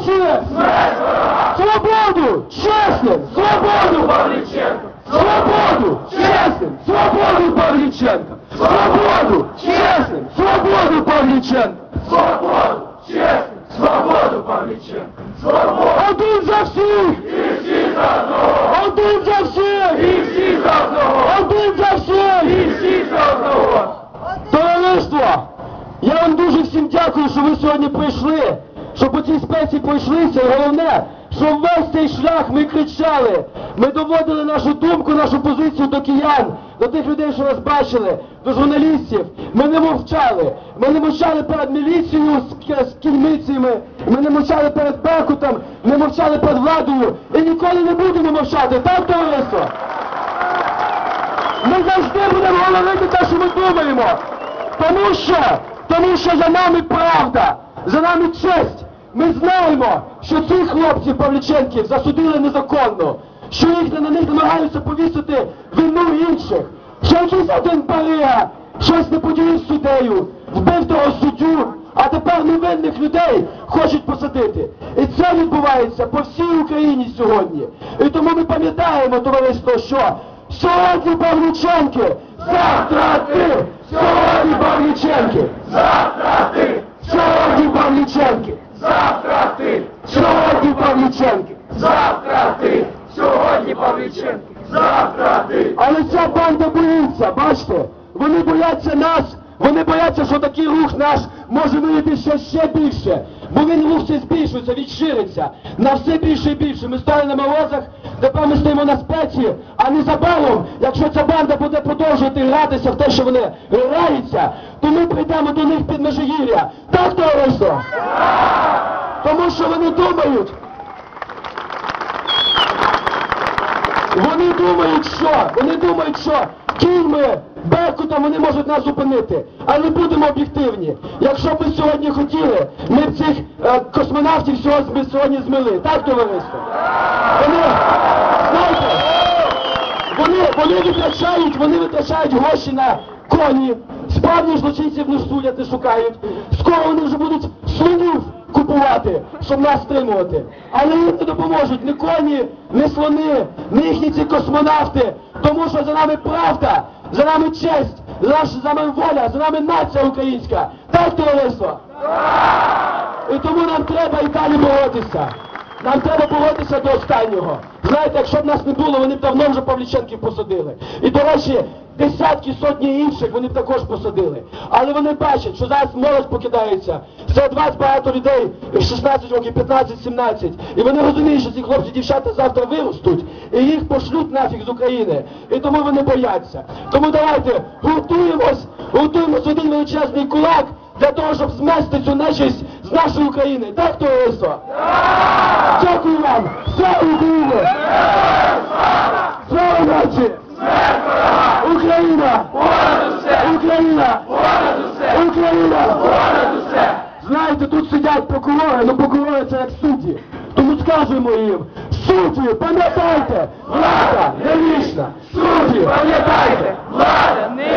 Нація! Свободу! Чесним! Свободу Павліченка! Свободу! Чесним! Свободу Павліченка! Свободу! Чесним! Свободу Павліченка! Свободу, честь, свободу Павліченка! Свободу! Один за всіх! І всі за одного! Один за всіх! І всі за одного! Один за всіх! І всі за одного! Товариство! Я вам дуже всім дякую, що ви сьогодні прийшли, Що по цій спеці пройшлися, і головне, що весь цей шлях ми кричали, ми доводили нашу думку, нашу позицію до киян, до тих людей, що нас бачили, до журналістів. Ми не мовчали. Ми не мовчали перед міліцією з, кільмицями, ми не мовчали перед Беркутом, не мовчали перед владою і ніколи не будемо мовчати, так, товариство? Ми завжди будемо говорити те, що ми думаємо. Тому що, тому що за нами правда, за нами честь. Ми знаємо, що цих хлопців Павліченків засудили незаконно, що їх на них намагаються повісити вину інших, що якийсь один пария щось не поділив суддею, вбив того суддю, а тепер невинних людей хочуть посадити. І це відбувається по всій Україні сьогодні. І тому ми пам'ятаємо, товариство, що Сьогодні Павліченки! Завтра ти! Сьогодні Павліченки! Завтра ти! Сьогодні Павліченки! Завтра ти! Сьогодні Павліченки! Завтра ти! Сьогодні Павліченко! Завтра ти! Але ця банда боїться, бачите? Вони бояться нас, вони бояться, що такий рух наш може вийти ще, ще більше. Бо він рух ще збільшується, відшириться. На все більше і більше. Ми стали на морозах, тепер ми стоїмо на спеці, а незабаром, якщо ця банда буде продовжувати гратися в те, що вони граються, то ми прийдемо до них під Межигір'я. Так, товариство? Тому що вони думають, Вони думають, що? Вони думають, що кільми, Беркутом вони можуть нас зупинити. Але будемо об'єктивні. Якщо б ми сьогодні хотіли, ми б цих е, космонавтів всього ми сьогодні змили. Так, товариство? Вони, знаєте, вони, вони витрачають, вони витрачають гроші на коні, справді злочинців не судять, не шукають. Скоро вони вже будуть купувати, щоб нас стримувати. Але їм не допоможуть ні коні, ні слони, ні їхні ці космонавти, тому що за нами правда, за нами честь, за, наш, за нами воля, за нами нація українська. Так, товариство? І тому нам треба і далі боротися. Нам треба боротися до останнього. Знаєте, якщо б нас не було, вони б давно вже Павліченків посадили. І, до речі, десятки, сотні інших вони б також посадили. Але вони бачать, що зараз молодь покидається. Серед вас багато людей 16 років, 15, 17. І вони розуміють, що ці хлопці, дівчата завтра виростуть і їх пошлють нафіг з України. І тому вони бояться. Тому давайте гуртуємось, гуртуємось в один величезний кулак для того, щоб змести цю нечисть з нашої України. Так, товариство? Дякую вам! Слава Україні! Слава нації! Україна! Україна! Україна! Знаєте, тут сидять прокурори, ну прокурори це як судді. Тому скажемо їм, судді, пам'ятайте, влада не вічна! Судді, Пам'ятайте, влада не